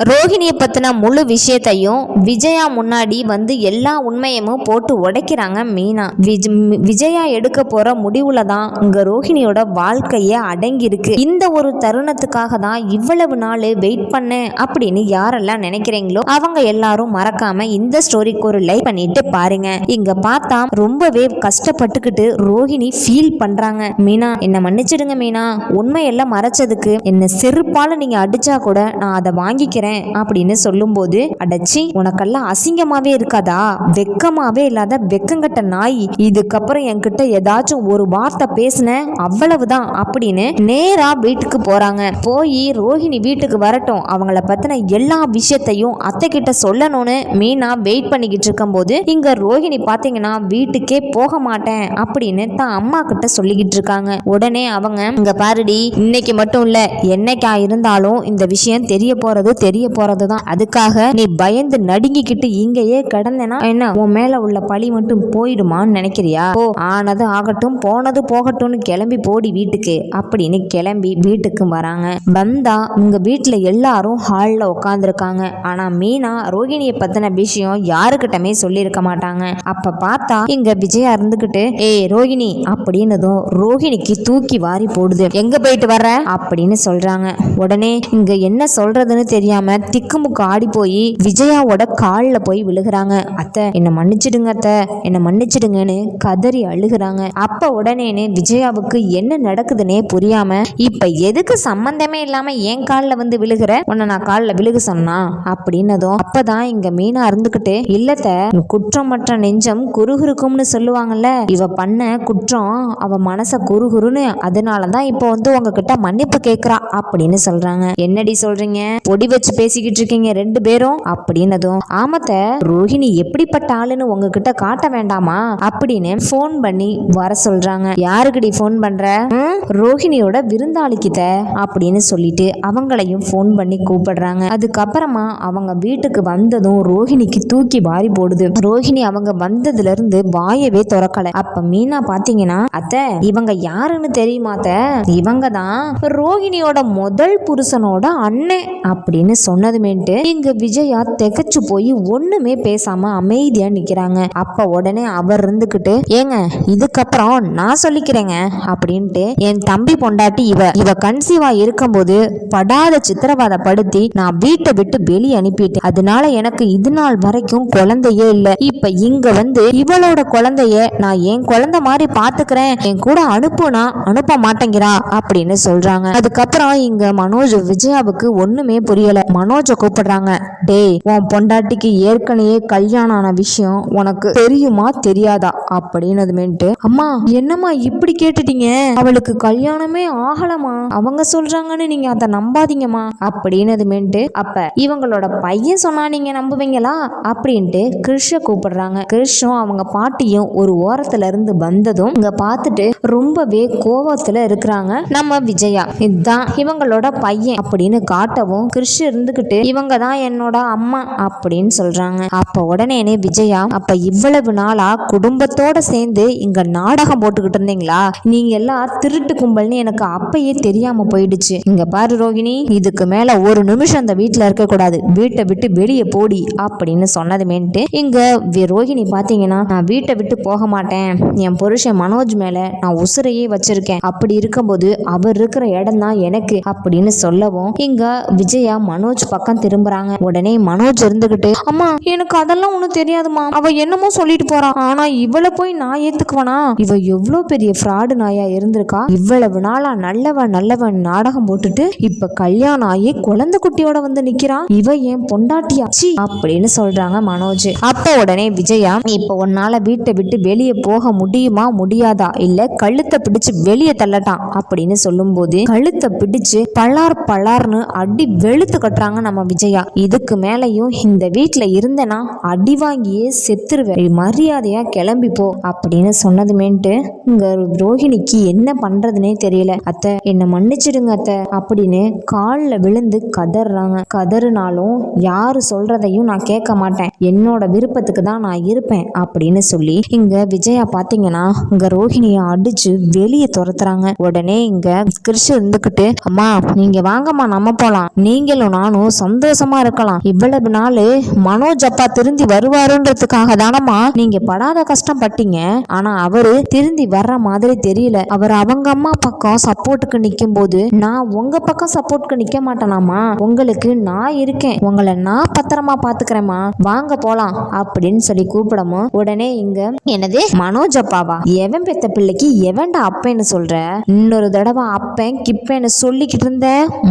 ரோஹிணியை பற்றின முழு விஷயத்தையும் விஜயா முன்னாடி வந்து எல்லா உண்மையமும் போட்டு உடைக்கிறாங்க மீனா. விஜ் விஜயா எடுக்க போகிற முடிவில் தான் இங்கே ரோஹிணியோட வாழ்க்கையே அடங்கியிருக்கு. இந்த ஒரு தருணத்துக்காக தான் இவ்வளவு நாள் வெயிட் பண்ணேன் அப்படின்னு யாரெல்லாம் நினைக்கிறீங்களோ அவங்க எல்லாரும் மறக்காம இந்த ஸ்டோரிக்கு ஒரு லைக் பண்ணிட்டு பாருங்க. இங்கே பார்த்தா ரொம்பவே கஷ்டப்பட்டுக்கிட்டு ரோஹிணி ஃபீல் பண்ணுறாங்க மீனா என்னை மன்னிச்சிடுங்க மீனா. உண்மையெல்லாம் மறைச்சதுக்கு என்னை செருப்பால் நீங்கள் அடித்தா கூட நான் அதை வாங்கிக்கிறேன். அப்படின்னு சொல்லும்போது அடச்சி உனக்கெல்லாம் அசிங்கமாவே இருக்காதா? வெக்கமாவே இல்லாத வெக்கங்கட்ட நாய் இதுக்கப்புறம் என்கிட்ட ஏதாச்சும் ஒரு வார்த்தை பேசின? அவ்வளவுதான் அப்படின்னு நேரா வீட்டுக்கு போறாங்க. போய் ரோஹிணி வீட்டுக்கு வரட்டும். அவங்கள பத்தின எல்லா விஷயத்தையும் அத்தை கிட்ட சொல்லணும்னு மீனா வெயிட் பண்ணிக்கிட்டு இருக்கும்போது இங்க ரோஹிணி பாத்தீங்கன்னா வீட்டுக்கே போக மாட்டேன் அப்படின்னு தான் அம்மா கிட்ட சொல்லிக்கிட்டு இருக்காங்க. உடனே அவங்க இங்க பாருடி இன்னைக்கு மட்டும் இல்ல என்னைக்கா இருந்தாலும் இந்த விஷயம் தெரிய போறது தெரிய போறது தான் அதுக்காக நீ பயந்து நடுங்கிக்கிட்டு இங்கேயே கிடந்தேனா என்ன? உன் மேல உள்ள பழி மட்டும் போயிடுமான்னு நினைக்கிறியா? ஓ ஆனது ஆகட்டும் போனது போகட்டும்னு கிளம்பி போடி வீட்டுக்கு. அப்படின்னு கிளம்பி வீட்டுக்கு வராங்க. வந்தா உங்க வீட்டுல எல்லாரும் ஹாலில் உட்காந்துருக்காங்க ஆனா மீனா ரோகிணியை பத்தின விஷயம் யாருக்கிட்டமே சொல்லியிருக்க மாட்டாங்க. அப்ப பார்த்தா இங்க விஜயா இருந்துகிட்டு ஏய் ரோகிணி அப்படின்னதும் ரோகிணிக்கு தூக்கி வாரி போடுது. எங்க போயிட்டு வர்ற? அப்படின்னு சொல்றாங்க. உடனே இங்க என்ன சொல்றதுன்னு தெரியாம திக்குமுக்கு ஆடி போய் விஜயாவோட கால்ல போய் விழுகுறாங்க. அத்தை என்ன மன்னிச்சிடுங்க அத்தை. என்னை மன்னிச்சிடுங்கன்னு கதறி அழுகுறாங்க. அப்ப உடனேனே விஜயாவுக்கு என்ன நடக்குதுன்னே புரியாம இப்ப எதுக்கு சம்பந்தமே இல்லாம என் கால்ல வந்து விழுகுற? உன்னை நான் கால்ல விழுக சொன்னா? அப்படின்னதும் அப்பதான் இங்க மீனா இருந்துகிட்டு இல்லத்த குற்றமற்ற நெஞ்சம் குறுகுறுக்கும்னு சொல்லுவாங்கல்ல இவ பண்ண குற்றம் அவ மனச குறுகுறுன்னு அதனாலதான் இப்போ வந்து உங்ககிட்ட மன்னிப்பு கேக்குறா. அப்படின்னு சொல்றாங்க. என்னடி சொல்றீங்க? பொடி வச்சு பேசிக்கிட்டு இருக்கீங்க ரெண்டு பேரும்? அப்படின்னதும் ஆமத்த ரோஹிணி எப்படிப்பட்ட ஆளுன்னு உங்ககிட்ட காட்ட வேண்டாமா? அப்படின்னு போன் பண்ணி வர சொல்றாங்க. யாருக்குடி ஃபோன் பண்ற? ரோஹிணியோட விருந்தாளிக்கிட்ட அப்படின்னு சொல்லிட்டு அவங்களையும் ஃபோன் பண்ணி கூப்பிடுறாங்க. அதுக்கப்புறமா அவங்க வீட்டுக்கு வந்ததும் ரோஹிணிக்கு தூக்கி வாரி போடுது. ரோஹிணி அவங்க வந்ததுல இருந்து வாயவே திறக்கல. அப்ப மீனா பாத்தீங்கன்னா அத்தை இவங்க யாருன்னு தெரியுமா அத்தை? இவங்க தான் ரோஹிணியோட முதல் புருஷனோட அண்ணன் அப்படின்னு சொன்னதுமேட்டு இங்க விஜயா திகச்சு போய் ஒண்ணுமே பேசாம அமைதியா நிக்கிறாங்க. அப்ப உடனே அவர் இருந்துகிட்டு ஏங்க இதுக்கப்புறம் நான் சொல்லிக்கிறேங்க அப்படின்ட்டு என் தம்பி பொண்டாட்டி இவ இவ கன்சீவா இருக்கும்போது படாத சித்திரவதைப்படுத்தி நான் வீட்டை விட்டு வெளியே அனுப்பிட்டேன். அதனால எனக்கு இது நாள் வரைக்கும் குழந்தையே இல்ல. இப்ப இங்க வந்து இவளோட குழந்தைய நான் என் குழந்தை மாதிரி பாத்துக்கிறேன். என் கூட அனுப்புனா அனுப்ப மாட்டேங்கிறா அப்படின்னு சொல்றாங்க. அதுக்கப்புறம் இங்க மனோஜ் விஜயாவுக்கு ஒண்ணுமே புரியல. மனோஜை கூப்பிடுறாங்க. டேய் உன் பொண்டாட்டிக்கு ஏற்கனவே கல்யாணம் ஆன விஷயம் உனக்கு தெரியுமா தெரியாதா? அப்படின்னதுமேட்டு அம்மா என்னம்மா இப்படி கேட்டுட்டீங்க? அவளுக்கு கல்யாணமே ஆகலமா அவங்க சொல்றாங்கன்னு நீங்க அதை நம்பாதீங்கம்மா. அப்படின்னதுமேட்டு அப்ப இவங்களோட பையன் சொன்னா நீங்க நம்புவீங்களா? அப்படின்ட்டு கிருஷ கூப்பிடுறாங்க. கிருஷும் அவங்க பாட்டியும் ஒரு ஓரத்துல இருந்து வந்ததும் இங்க பார்த்துட்டு ரொம்பவே கோவத்துல இருக்கிறாங்க. நம்ம விஜயா இதுதான் இவங்களோட பையன் அப்படின்னு காட்டவும் கிருஷ் இருந்துகிட்டு இவங்க தான் என்னோட அம்மா அப்படின்னு சொல்றாங்க. அப்ப உடனே விஜயா அப்ப இவ்வளவு நாளா குடும்பத்தோட சேர்ந்து இங்க நாடகம் போட்டுக்கிட்டு இருந்தீங்களா? நீங்க எல்லாம் திருட்டு கும்பல்னு எனக்கு அப்பயே தெரியாம போயிடுச்சு. இங்க பாரு ரோகிணி இதுக்கு மேல ஒரு நிமிஷம் அந்த வீட்டுல இருக்க கூடாது வீட்டை விட்டு வெளியே போடி அப்படின்னு சொன்னதுமேன்ட்டு இங்க ரோகிணி பாத்தீங்கன்னா நான் வீட்டை விட்டு போக மாட்டேன். என் புருஷன் மனோஜ் மேல நான் உசுரையே வச்சிருக்கேன். அப்படி இருக்கும்போது அவர் இருக்கிற இடம் தான் எனக்கு அப்படின்னு சொல்லவும் இங்க விஜயா மனோஜ் பக்கம் திரும்புறாங்க. உடனே மனோஜ் இருந்துகிட்டு அம்மா எனக்கு அதெல்லாம் ஒண்ணும் தெரியாதுமா அவ என்னமோ சொல்லிட்டு போறா. ஆனா இவளை போய் நான் ஏத்துக்குவனா? இவ எவ்வளவு பெரிய ஃப்ராடு நாயா இருந்திருக்கா? இவ்வளவு நாளா நல்லவன் நல்லவன் நாடகம் போட்டுட்டு இப்ப கல்யாணம் ஆகி குழந்தை குட்டியோட வந்து நிக்கிறா? இவ என் பொண்டாட்டியா? அப்படின்னு சொல்றாங்க மனோஜ். அப்ப உடனே விஜயா இப்ப உன்னால வீட்டை விட்டு வெளியே போக முடியுமா முடியாதா? இல்ல கழுத்தை பிடிச்சு வெளியே தள்ளட்டான் அப்படின்னு சொல்லும் போது கழுத்தை பிடிச்சு பலார் பலார்னு அடி வெளுத்து கட்டுறாங்க நம்ம விஜயா. இதுக்கு மேலையும் இந்த வீட்டில் இருந்தனா அடி வாங்கியே செத்துருவேன் மரியாதையா கிளம்பி போ அப்படின்னு சொன்னதுமேன்ட்டு இங்க ரோஹிணிக்கு என்ன பண்றதுனே தெரியல. அத்தை என்ன மன்னிச்சிடுங்க அத்தை அப்படின்னு காலில் விழுந்து கதறாங்க. கதறுனாலும் யாரு சொல்றதையும் நான் கேட்க மாட்டேன். என்னோட விருப்பத்துக்கு தான் நான் இருப்பேன் அப்படின்னு சொல்லி இங்க விஜயா பாத்தீங்கன்னா இங்க ரோஹிணியை அடிச்சு வெளியே துரத்துறாங்க. உடனே இங்க கிறிஷ் இருந்துகிட்டு அம்மா நீங்க வாங்கம்மா நம்ம போலாம். நீங்களும் நான் நானும் சந்தோஷமா இருக்கலாம். இவ்வளவு நாள் மனோஜ் அப்பா திருந்தி வருவாருன்றதுக்காக தானம்மா நீங்க படாத கஷ்டம் பட்டீங்க. ஆனா அவரு திருந்தி வர்ற மாதிரி தெரியல. அவர் அவங்க அம்மா பக்கம் சப்போர்ட்டுக்கு நிக்கும் போது நான் உங்க பக்கம் சப்போர்ட்டுக்கு நிக்க மாட்டேனாமா உங்களுக்கு நான் இருக்கேன். உங்களை நான் பத்திரமா பாத்துக்கிறேம்மா. வாங்க போலாம் அப்படின்னு சொல்லி கூப்பிடமோ உடனே இங்க என்னது? மனோஜ் அப்பாவா? எவன் பெத்த பிள்ளைக்கு எவன்டா அப்பேன்னு சொல்ற? இன்னொரு தடவை அப்பேன் கிப்பேன்னு சொல்லிக்கிட்டு இருந்த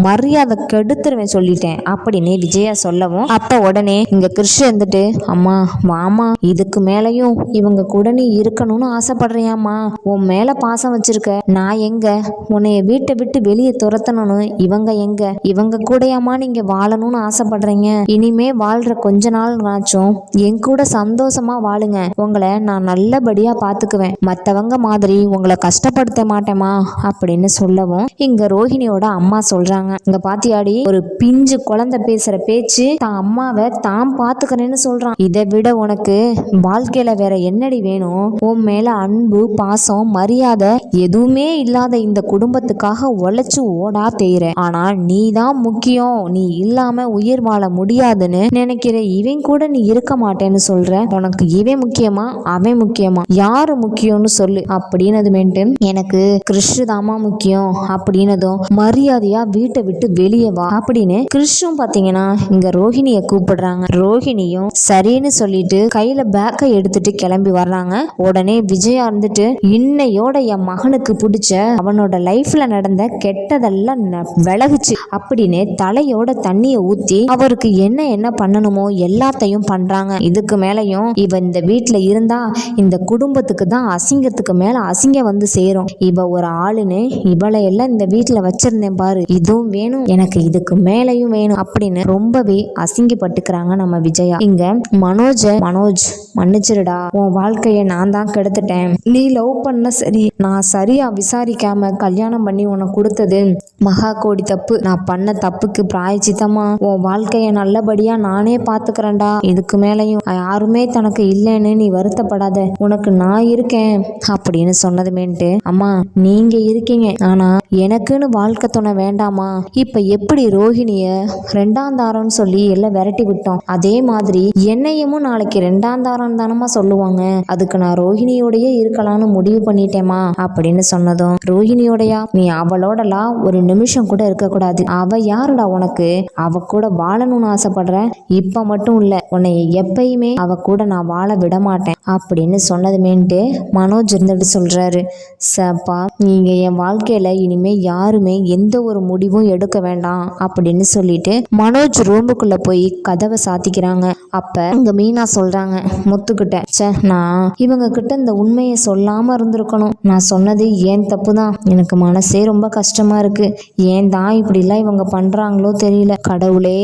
மரியாதை கெடுத்துருவேன் சொல்லிட்டேன் அப்படின்னு விஜயா சொல்லவும் அப்ப உடனே இங்க கிருஷ் இருந்துட்டு அம்மா வாமா இதுக்கு மேலயும் இவங்க கூட நீ இருக்கணும்னு ஆசைப்படுறியாம்மா. உன் மேல பாசம் வச்சிருக்க. நான் எங்க? உன்னைய வீட்டை விட்டு வெளியே துரத்தணும்னு. இவங்க எங்க? இவங்க கூடயாம்மா நீங்க வாழணும்னு ஆசைப்படுறீங்க. இனிமே வாழ்ற கொஞ்ச நாள் ஆச்சும் என் கூட சந்தோஷமா வாழுங்க. உங்களை நான் நல்லபடியா பாத்துக்குவேன். மத்தவங்க மாதிரி உங்களை கஷ்டப்படுத்த மாட்டேமா அப்படின்னு சொல்லவும் இங்க ரோஹிணியோட அம்மா சொல்றாங்க. இங்க பாத்தியாடி ஒரு பிஞ்சு குழந்தை பேசுற பேச்சு தான் அம்மாவை தான் பாத்துக்கிறேன்னு சொல்றான். இதை விட உனக்கு வாழ்க்கையில வேற என்னடி வேணும்? உன் மேல அன்பு பாசம் மரியாதை எதுவுமே இல்லாத இந்த குடும்பத்துக்காக உழைச்சு ஓடா தேய்ற. ஆனா நீ தான் முக்கியம். நீ இல்லாம உயிர் வாழ முடியாதுன்னு நினைக்கிற இவன் கூட நீ இருக்க மாட்டேன்னு சொல்ற. உனக்கு இவன் முக்கியமா அவன் முக்கியமா? யாரு முக்கியம்னு சொல்லு. அப்படின்னதுமேட்டு எனக்கு கிறிஸ்து தாமா முக்கியம். அப்படின்னதும் மரியாதையா வீட்டை விட்டு வெளியே வா. அப்படின்னு புருஷும் பாத்தீங்கன்னா இங்க ரோஹிணிய கூப்பிடுறாங்க. ரோஹிணியும் சரின்னு சொல்லிட்டு கையில பேக்கை எடுத்துட்டு கிளம்பி வர்றாங்க. உடனே விஜயா இருந்துட்டு இன்னையோட என் மகனுக்கு பிடிச்ச அவனோட லைஃப்ல நடந்த கெட்டதெல்லாம் ந- விலகுச்சு. அப்படின்னு தலையோட தண்ணிய ஊத்தி அவருக்கு என்ன என்ன பண்ணணுமோ எல்லாத்தையும் பண்றாங்க. இதுக்கு மேலையும் இவ இந்த வீட்டுல இருந்தா இந்த குடும்பத்துக்கு தான் அசிங்கத்துக்கு மேல அசிங்கம் வந்து சேரும். இவ ஒரு ஆளுன்னு இவளை எல்லாம் இந்த வீட்டுல வச்சிருந்தேன் பாரு. இதுவும் வேணும். எனக்கு இதுக்கு மேலையும் வேணும் அப்படின்னு ரொம்பவே அசிங்கப்பட்டுக்கிறாங்க நம்ம விஜயா. இங்க மனோஜ மனோஜ் மன்னிச்சிருடா. உன் வாழ்க்கைய நான் தான் கெடுத்துட்டேன். நீ லவ் பண்ண சரி நான் சரியா விசாரிக்காம கல்யாணம் பண்ணி உனக்கு கொடுத்தது மகா கோடி தப்பு. நான் பண்ண தப்புக்கு பிராயச்சித்தமா. உன் வாழ்க்கைய நல்லபடியா நானே பாத்துக்கிறேன்டா. இதுக்கு மேலையும் யாருமே தனக்கு இல்லைன்னு நீ வருத்தப்படாத. உனக்கு நான் இருக்கேன் அப்படின்னு சொன்னதுமேன்ட்டு அம்மா நீங்க இருக்கீங்க. ஆனா எனக்குன்னு வாழ்க்கை துணை வேண்டாமா? இப்ப எப்படி ரோஹிணிய ரெண்டாம் தாரம்னு சொல்லி எல்லாம் விரட்டி விட்டோம். அதே மாதிரி என்னையமும் நாளைக்கு ரெண்டாம் தாரம் தானமா சொல்லுவாங்க. அதுக்கு நான் ரோஹிணியோடயே இருக்கலாம்னு முடிவு பண்ணிட்டேமா அப்படின்னு சொன்னதும் ரோஹிணியோடயா நீ அவளோடலாம் ஒரு நிமிஷம் கூட இருக்கக்கூடாது. அவ யாருடா உனக்கு? அவ கூட வாழணும்னு ஆசைப்படுற? இப்ப மட்டும் இல்ல உன்னை எப்பயுமே அவ கூட நான் வாழ விட மாட்டேன் அப்படின்னு சொன்னதுமேன்ட்டு மனோஜ் இருந்துட்டு சொல்றாரு. சப்பா நீங்க என் வாழ்க்கையில இனிமே யாருமே எந்த ஒரு முடிவும் எடுக்க வேண்டாம் அப்படின்னு சொல்லிட்டு மனோஜ் ரூமுக்குள்ள போய் கதவை சாத்திக்கிறாங்க. அப்ப இங்க மீனா சொல்றாங்க முத்துக்கிட்ட ச்சே நான் இவங்க கிட்ட இந்த உண்மையை சொல்லாம இருந்திருக்கணும். நான் சொன்னது ஏன் தப்பு தான் எனக்கு மனசே ரொம்ப கஷ்டமா இருக்கு. ஏன் தான் இப்படிலாம் இவங்க பண்றாங்களோ தெரியல. கடவுளே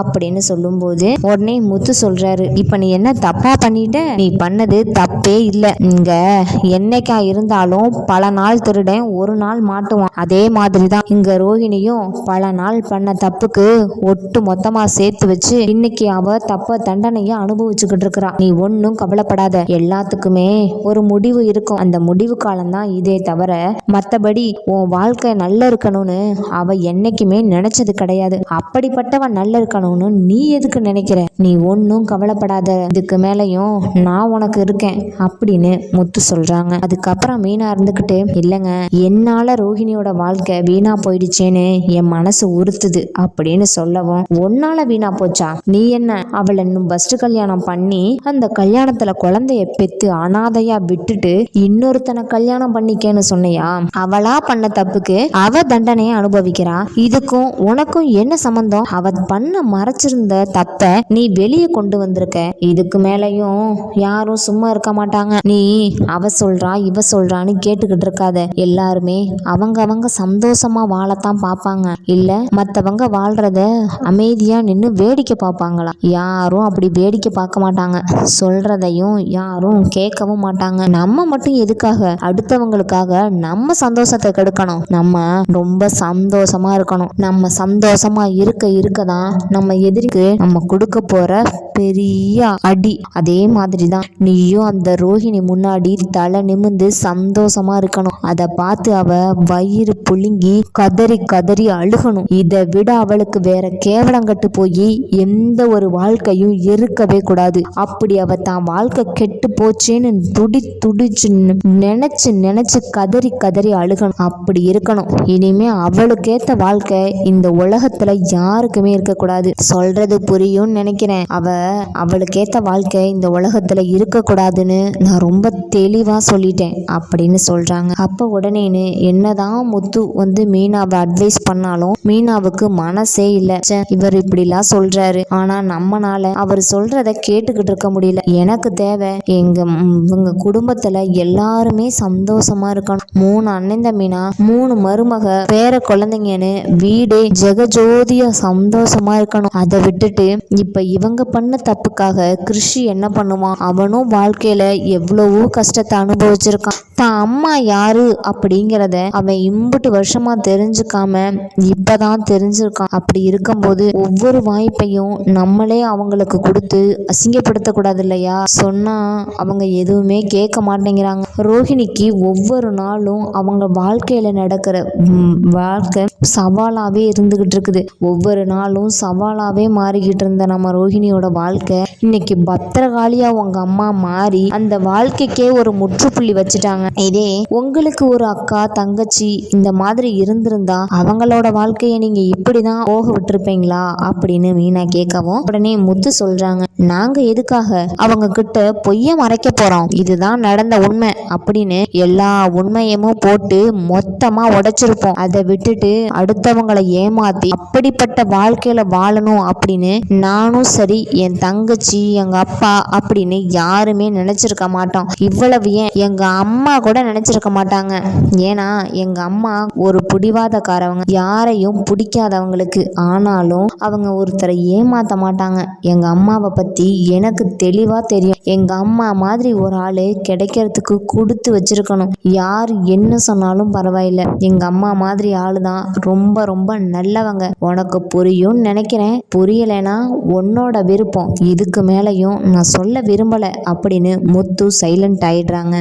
அப்படின்னு சொல்லும்போது உடனே முத்து சொல்றாரு இப்ப நீ என்ன தப்பா பண்ணிட்ட? நீ பண்ணது தப்பே இல்ல. இங்க என்னைக்கா இருந்தாலும் பல நாள் திருடன் ஒரு நாள் மாட்டுவான். அதே மாதிரி தான் இங்க ரோஹிணியும் பல நாள் பண்ண தப்புக்கு ஒட்டு மொத்தமா சேர்த்து வச்சு இன்னைக்கு அவ தப்ப தண்டனைய அனுபவிச்சுக்கிட்டு இருக்கிறா. நீ ஒன்னும் கவலைப்படாத. எல்லாத்துக்குமே ஒரு முடிவு இருக்கும். அந்த முடிவு காலம் தான் இதே தவிர மத்தபடி உன் வாழ்க்கை நல்லா இருக்கணும்னு அவ என்னைக்குமே நினைச்சது கிடையாது. அப்படிப்பட்டவன் நல்லா இருக்கணும்னு நீ எதுக்கு நினைக்கிற? நீ ஒன்னும் கவலைப்படாத. இதுக்கு மேலையும் நான் உனக்கு இருக்கேன் அப்படின்னு முத்து சொல்றாங்க. அதுக்கப்புறம் மீனா இருந்துகிட்டு இல்லைங்க என்னால ரோஹிணியோட வாழ்க்கை வீணா போயிடுச்சேன்னு என் மனசு உறுத்துது அப்படின்னு சொல்லவும் உன்னால வீணா போச்சா? நீ என்ன? அவளை இன்னும் பஸ்ட் கல்யாணம் பண்ணி அந்த கல்யாணத்துல குழந்தைய பெத்து அனாதையா விட்டுட்டு இன்னொருத்தனை கல்யாணம் பண்ணிக்கேன்னு சொன்னையா? அவளா பண்ண தப்புக்கு அவ தண்டனையை அனுபவிக்கிறா. இதுக்கும் உனக்கும் என்ன சம்பந்தம்? அவ பண்ண மறைச்சிருந்த தப்ப நீ வெளியே கொண்டு வந்திருக்க. இதுக்கு மேலயும் யாரும் சும்மா இருக்க மாட்டாங்க. நீ அவ சொல்றா இவ சொல்றான்னு கேட்டுக்கிட்டு இருக்காத. எல்லாருமே அவங்க அவங்க சந்தோஷமா வாழத்தான் பார்ப்பாங்க. இல்ல மற்றவங்க வாழ்றத அமைதியா நின்று வேடிக்கை பார்ப்பாங்களா? யாரும் அப்படி வேடிக்கை பார்க்க மாட்டாங்க. சொல்றதையும் யாரும் கேட்கவும் மாட்டாங்க. நம்ம மட்டும் எதுக்காக? அடுத்தவங்களுக்காக நம்ம சந்தோஷத்தை கெடுக்கணும். நம்ம ரொம்ப சந்தோஷமா இருக்கணும். நம்ம சந்தோஷமா இருக்க இருக்க தான் நம்ம எதிரிக்கு நம்ம கொடுக்க போற பெரிய அடி. அதே மாதிரி தான் நீயும் அந்த ரோஹிணி முன்னாடி தலை நிமிந்து சந்தோஷமா இருக்கணும். அதை பார்த்து அவ வயிறு புழுங்கி கதறி கதறி அழுகணும். இதை விட அவளுக்கு வேற கேவலங்கட்டு போய் எந்த ஒரு வாழ்க்கையும் இருக்கவே கூடாது. அப்படி அவ தான் வாழ்க்கை கெட்டு போச்சேன்னு துடி துடிச்சு நினைச்சு நினைச்சு கதறி கதறி அழுகணும். அப்படி இருக்கணும். இனிமே அவளுக்கேத்த வாழ்க்கை இந்த உலகத்துல யாருக்குமே இருக்கக்கூடாது சொல்றது புரியும்னு நினைக்கிறேன். அவ அவளுக்கேத்த வாழ்க்கை இந்த உலகத்துல இருக்கக்கூடாதுன்னு நான் ரொம்ப தெளிவா சொல்லிட்டேன். அப்படின்னு சொல்றாங்க. அப்ப உடனேன்னு என்னதான் முத்து வந்து மீனாவை அட்வைஸ் பண்ணாலும் மீனாவுக்கு மனசே இல்ல. ச்சே, இவர் இப்படிலாம் சொல்றாரு. ஆனா நம்மனால அவர் சொல்றத கேட்டுக்கிட்டு இருக்க முடியல. எனக்கு தேவை எங்க இவங்க குடும்பத்துல எல்லாருமே சந்தோஷமா இருக்கணும். மூணு அண்ணன் தம்பினா மூணு மருமக பேர குழந்தைங்கன்னு வீடே ஜெகஜோதியா சந்தோஷமா இருக்கணும். அதை விட்டுட்டு இப்ப இவங்க பண்ண தப்புக்காக கிருஷி என்ன பண்ணுவான்? அவனும் வாழ்க்கையில எவ்வளவோ கஷ்டத்தை அனுபவிச்சிருக்கான். தான் அம்மா யாரு அப்படிங்கிறத அவன் இம்புட்டு வருஷமா தெரிஞ்சுக்காம இப்பதான் தெரிஞ்சிருக்கான். அப்படி இருக்கும்போது ஒவ்வொரு வாய்ப்பையும் நம்மளே அவங்களுக்கு கொடுத்து அசிங்கப்படுத்த கூடாது இல்லையா சொன்னா அவங்க எதுவுமே கேட்க மாட்டேங்கிறாங்க. ரோஹிணிக்கு ஒவ்வொரு நாளும் அவங்க வாழ்க்கையில நடக்கிற வாழ்க்கை சவாலாவே இருந்துகிட்டு இருக்குது. ஒவ்வொரு நாளும் சவாலாவே மாறிக்கிட்டு இருந்த நம்ம ரோஹிணியோட வாழ்க்கை இன்னைக்கு பத்திரகாளியா உங்க அம்மா மாறி அந்த வாழ்க்கைக்கே ஒரு முற்றுப்புள்ளி வச்சுட்டாங்க. இதே உங்களுக்கு ஒரு அக்கா தங்கச்சி இந்த மாதிரி இருந்திருந்தா அவங்களோட வாழ்க்கையை நீங்க இப்படிதான் போக விட்டுருப்பீங்களா அப்படின்னு மீனா கேட்கவும் உடனே முத்து சொல்றாங்க நாங்க எதுக்காக? அவங்க கிட்ட பொய்ய மறைக்க போறோம். இதுதான் நடந்த உண்மை. அப்படின்னு எல்லா உண்மையமும் போட்டு மொத்தமா உடைச்சிருப்போம். அதை விட்டுட்டு அடுத்தவங்களை ஏமாத்தி அப்படிப்பட்ட வாழ்க்கையில வாழணும் அப்படின்னு நானும் சரி என் தங்கச்சி எங்க அப்பா அப்படின்னு யாருமே நினைச்சிருக்க மாட்டோம். இவ்வளவு ஏன்? எங்க அம்மா கூட நினைச்சிருக்க மாட்டாங்க. ஏன்னா எங்க அம்மா அம்மா ஒரு பிடிவாதக்காரவங்க யாரையும் பிடிக்காதவங்களுக்கு. ஆனாலும் அவங்க ஒருத்தரை ஏமாத்த மாட்டாங்க. எங்க அம்மாவை பத்தி எனக்கு தெளிவா தெரியும். எங்க அம்மா மாதிரி ஒரு ஆளு கிடைக்கிறதுக்கு கொடுத்து வச்சிருக்கணும். யார் என்ன சொன்னாலும் பரவாயில்ல. எங்க அம்மா மாதிரி ஆளு தான் ரொம்ப ரொம்ப நல்லவங்க. உனக்கு புரியும்னு நினைக்கிறேன். புரியலைன்னா உன்னோட விருப்பம். இதுக்கு மேலேயும் நான் சொல்ல விரும்பல அப்படின்னு முத்து சைலண்ட் ஆயிடுறாங்க.